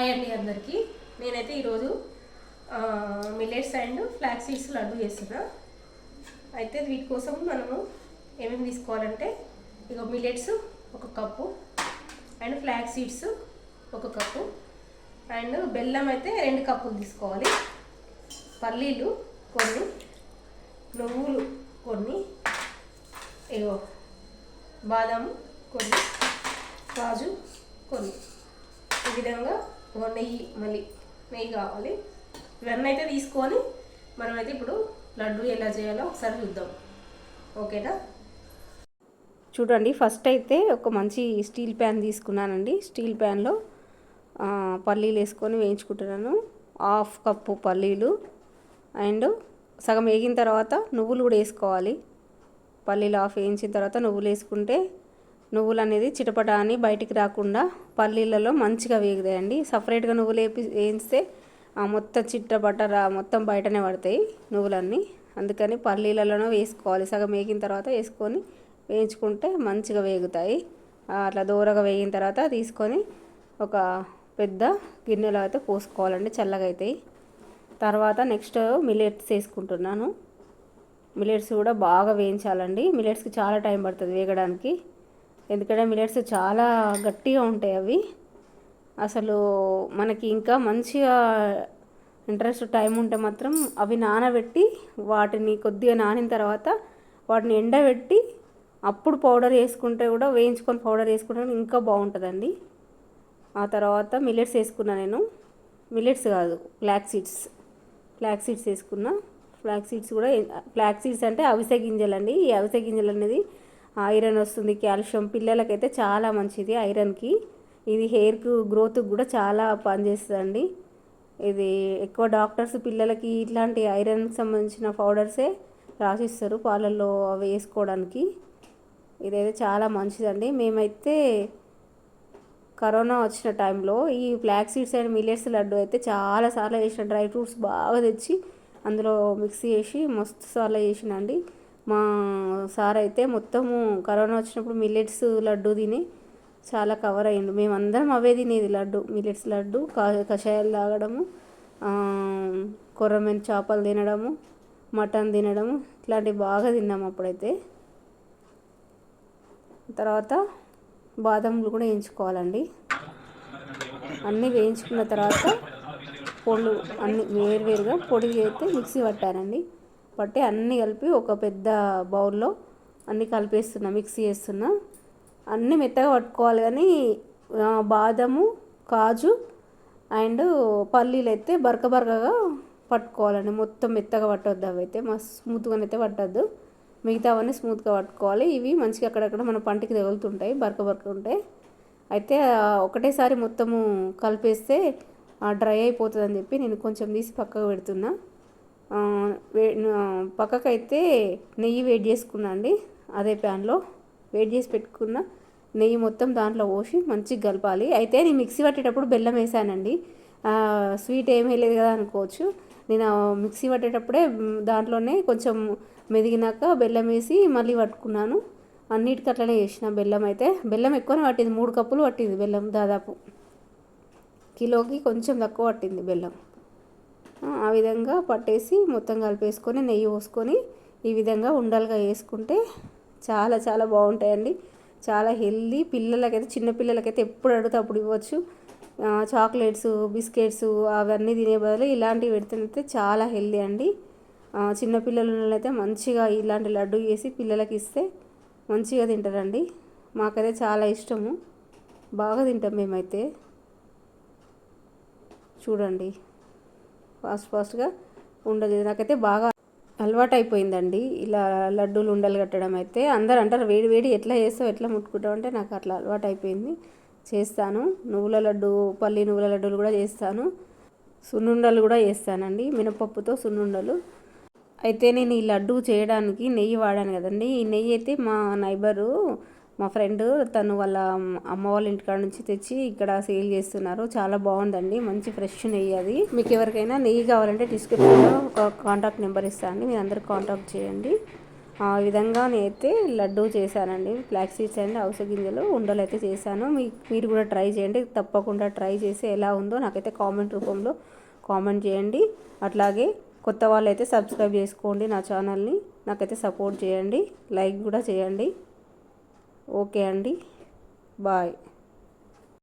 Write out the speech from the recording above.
Hi అండి అందరికీ. నేనైతే ఈరోజు millets and flax seeds laddu చేస్తున్నా. అయితే వీటి కోసం మనము ఏమేమి తీసుకోవాలంటే ఇక మిల్లెట్స్ ఒక కప్పు అండ్ ఫ్లాక్స్ సీడ్స్ ఒక కప్పు అండ్ బెల్లం అయితే రెండు కప్పులు తీసుకోవాలి. పల్లీలు కొన్ని నువ్వులు కొన్ని ఇగో బాదాము కొన్ని కాజు కొన్ని. ఈ విధంగా నెయ్యి మళ్ళీ నెయ్యి కావాలి. ఇవన్నీ అయితే తీసుకొని మనమైతే ఇప్పుడు లడ్డు ఎలా చేయాలో ఒకసారి చూద్దాం. ఓకేనా? చూడండి ఫస్ట్ అయితే ఒక మంచి స్టీల్ ప్యాన్ తీసుకున్నానండి. స్టీల్ ప్యాన్లో పల్లీలు వేసుకొని వేయించుకుంటున్నాను. హాఫ్ కప్పు పల్లీలు అండ్ సగం వేగిన తర్వాత నువ్వులు కూడా వేసుకోవాలి. పల్లీలు హాఫ్ వేయించిన తర్వాత నువ్వులు వేసుకుంటే నువ్వులు అనేది చిటపట అని బయటికి రాకుండా పల్లీలలో మంచిగా వేగుతాయండి. సపరేట్గా నువ్వులు వేపి వేయిస్తే ఆ మొత్తం చిట్టపట రా మొత్తం బయటనే పడతాయి నువ్వులన్నీ. అందుకని పల్లీలలోనే వేసుకోవాలి. సగం వేగిన తర్వాత వేసుకొని వేయించుకుంటే మంచిగా వేగుతాయి. అట్లా దూరగా వేగిన తర్వాత తీసుకొని ఒక పెద్ద గిన్నెలో అయితే పోసుకోవాలండి. చల్లగా అవుతాయి తర్వాత నెక్స్ట్ మిల్లెట్స్ వేసుకుంటున్నాను. మిల్లెట్స్ కూడా బాగా వేయించాలండి. మిల్లెట్స్కి చాలా టైం పడుతుంది వేగడానికి. ఎందుకంటే మిల్లెట్స్ చాలా గట్టిగా ఉంటాయి అవి. అసలు మనకి ఇంకా మంచిగా ఇంట్రెస్ట్ టైం ఉంటే మాత్రం అవి నానబెట్టి వాటిని కొద్దిగా నానిన తర్వాత వాటిని ఎండబెట్టి అప్పుడు పౌడర్ వేసుకుంటే కూడా వేయించుకొని పౌడర్ వేసుకుంటే ఇంకా బాగుంటుందండి. ఆ తర్వాత మిల్లెట్స్ వేసుకున్నా నేను. మిల్లెట్స్ కాదు ఫ్లాక్ సీడ్స్. ఫ్లాక్ సీడ్స్ వేసుకున్నా. ఫ్లాక్ సీడ్స్ కూడా ఫ్లాక్ సీడ్స్ అంటే అవిసె గింజలండి. ఈ అవిసె గింజలు అనేది ఐరన్ వస్తుంది కాల్షియం. పిల్లలకైతే చాలా మంచిది ఐరన్కి. ఇది హెయిర్కు గ్రోత్కి కూడా చాలా పనిచేస్తుందండి. ఇది ఎక్కువ డాక్టర్స్ పిల్లలకి ఇట్లాంటి ఐరన్కి సంబంధించిన పౌడర్సే రాసిస్తారు పాలల్లో అవి వేసుకోవడానికి. ఇదైతే చాలా మంచిదండి. మేమైతే కరోనా వచ్చిన టైంలో ఈ flax seeds and millets laddu అయితే చాలా సార్లు చేసిన డ్రై ఫ్రూట్స్ బాగా తెచ్చి అందులో మిక్స్ చేసి మస్తు సార్లు చేసినండి. మా సార్ అయితే మొత్తము కరోనా వచ్చినప్పుడు మిల్లెట్స్ లడ్డు తిని చాలా కవర్ అయ్యిండు. మేమందరం అవే తినేది లడ్డు మిల్లెట్స్ లడ్డు కా కషాయాలు తాగడము కొర్రమైన చేపలు తినడము మటన్ తినడము ఇట్లాంటివి బాగా తిన్నాము అప్పుడైతే. తర్వాత బాదంలు కూడా వేయించుకోవాలండి. అన్నీ వేయించుకున్న తర్వాత పొళ్ళు అన్ని వేరువేరుగా పొడి అయితే మిక్సీ పట్టానండి. పట్టి అన్నీ కలిపి ఒక పెద్ద బౌల్లో అన్నీ కలిపేస్తున్నా మిక్సీ చేస్తున్నా. అన్నీ మెత్తగా పట్టుకోవాలి కానీ బాదము కాజు అండ్ పల్లీలు అయితే బరక బరకగా పట్టుకోవాలండి. మొత్తం మెత్తగా పట్టొద్దు అవి అయితే మా స్మూత్గానైతే అయితే పట్టద్దు. మిగతావన్నీ స్మూత్గా పట్టుకోవాలి. ఇవి మంచిగా అక్కడక్కడ మన పంటికి తగులుతుంటాయి బరక బరక ఉంటాయి. అయితే ఒకటేసారి మొత్తము కలిపేస్తే డ్రై అయిపోతుంది అని చెప్పి నేను కొంచెం తీసి పక్కకు పెడుతున్నా. పక్కకైతే నెయ్యి వేడి చేసుకున్నా అండి అదే ప్యాన్లో. వేడి చేసి పెట్టుకున్న నెయ్యి మొత్తం దాంట్లో పోసి మంచిగా కలపాలి. అయితే నేను మిక్సీ పట్టేటప్పుడు బెల్లం వేసానండి. స్వీట్ ఏమీ లేదు కదా అనుకోవచ్చు. నేను మిక్సీ పట్టేటప్పుడే దాంట్లోనే కొంచెం మెదిగినాక బెల్లం వేసి మళ్ళీ పట్టుకున్నాను. అన్నిటికి అట్లనే చేసిన బెల్లం అయితే. బెల్లం ఎక్కువనే పట్టింది మూడు కప్పులు పట్టింది బెల్లం దాదాపు. కిలోకి కొంచెం తక్కువ పట్టింది బెల్లం. ఆ, విధంగా పట్టేసి మొత్తం కలిపేసుకొని నెయ్యి పోసుకొని ఈ విధంగా ఉండలుగా వేసుకుంటే చాలా చాలా బాగుంటాయండి. చాలా హెల్దీ పిల్లలకైతే చిన్నపిల్లలకైతే ఎప్పుడు అడిగితే అప్పుడు ఇవ్వచ్చు. చాక్లెట్స్ బిస్కెట్స్ అవన్నీ తినే బదులు ఇలాంటివి పెడితే చాలా హెల్దీ అండి. చిన్నపిల్లలైతే చిన్న మంచిగా ఇలాంటి లడ్డు చేసి పిల్లలకి ఇస్తే మంచిగా తింటారండి. మాకైతే చాలా ఇష్టము. బాగా తింటాం మేమైతే. చూడండి. ఫాస్ట్ ఫాస్ట్గా ఉండదు. నాకైతే బాగా అలవాటు అయిపోయిందండి ఇలా లడ్డూలు ఉండలు కట్టడం అయితే అందరు అంటారు వేడి వేడి ఎట్లా చేస్తావు ఎట్లా ముట్టుకుంటావు? అంటే నాకు అట్లా అలవాటు అయిపోయింది చేస్తాను. నువ్వుల లడ్డు పల్లి నువ్వుల లడ్డూలు కూడా చేస్తాను. సున్నుండలు కూడా చేస్తానండి. మినపప్పుతో సున్నుండలు. అయితే నేను ఈ లడ్డు చేయడానికి నెయ్యి వాడాను కదండి. ఈ నెయ్యి అయితే మా నైబరు మా ఫ్రెండ్ తను వాళ్ళ అమ్మ వాళ్ళ ఇంటికాడ నుంచి తెచ్చి ఇక్కడ సేల్ చేస్తున్నారు. చాలా బాగుందండి. మంచి ఫ్రెష్ నెయ్యి అది. మీకు ఎవరికైనా నెయ్యి కావాలంటే డిస్క్రిప్షన్లో ఒక కాంటాక్ట్ నెంబర్ ఇస్తాను మీరు అందరు కాంటాక్ట్ చేయండి. ఆ విధంగా నేనైతే లడ్డు చేశానండి. ఫ్లాక్ సీడ్స్ అండ్ అవసర గింజలు ఉండలు అయితే చేశాను. మీ మీరు కూడా ట్రై చేయండి. తప్పకుండా ట్రై చేసి ఎలా ఉందో నాకైతే కామెంట్ రూపంలో కామెంట్ చేయండి. అట్లాగే కొత్త వాళ్ళు అయితే సబ్స్క్రైబ్ చేసుకోండి నా ఛానల్ని. నాకైతే సపోర్ట్ చేయండి. లైక్ కూడా చేయండి. ఓకే అండి. బాయ్.